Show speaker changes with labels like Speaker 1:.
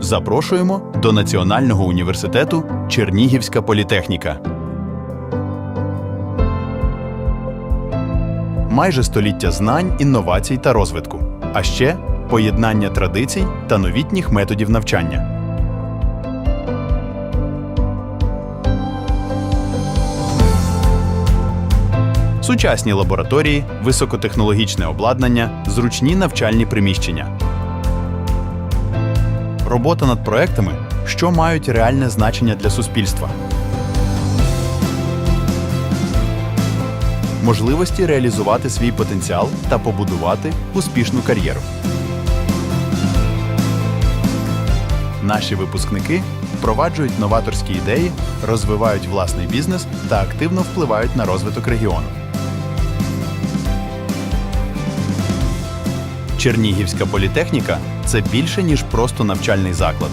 Speaker 1: Запрошуємо до Національного університету Чернігівська політехніка. Майже століття знань, інновацій та розвитку, а ще поєднання традицій та новітніх методів навчання. Сучасні лабораторії, високотехнологічне обладнання, зручні навчальні приміщення. Робота над проектами, що мають реальне значення для суспільства. Можливості реалізувати свій потенціал та побудувати успішну кар'єру. Наші випускники впроваджують новаторські ідеї, розвивають власний бізнес та активно впливають на розвиток регіону. Чернігівська політехніка це більше ніж просто навчальний заклад.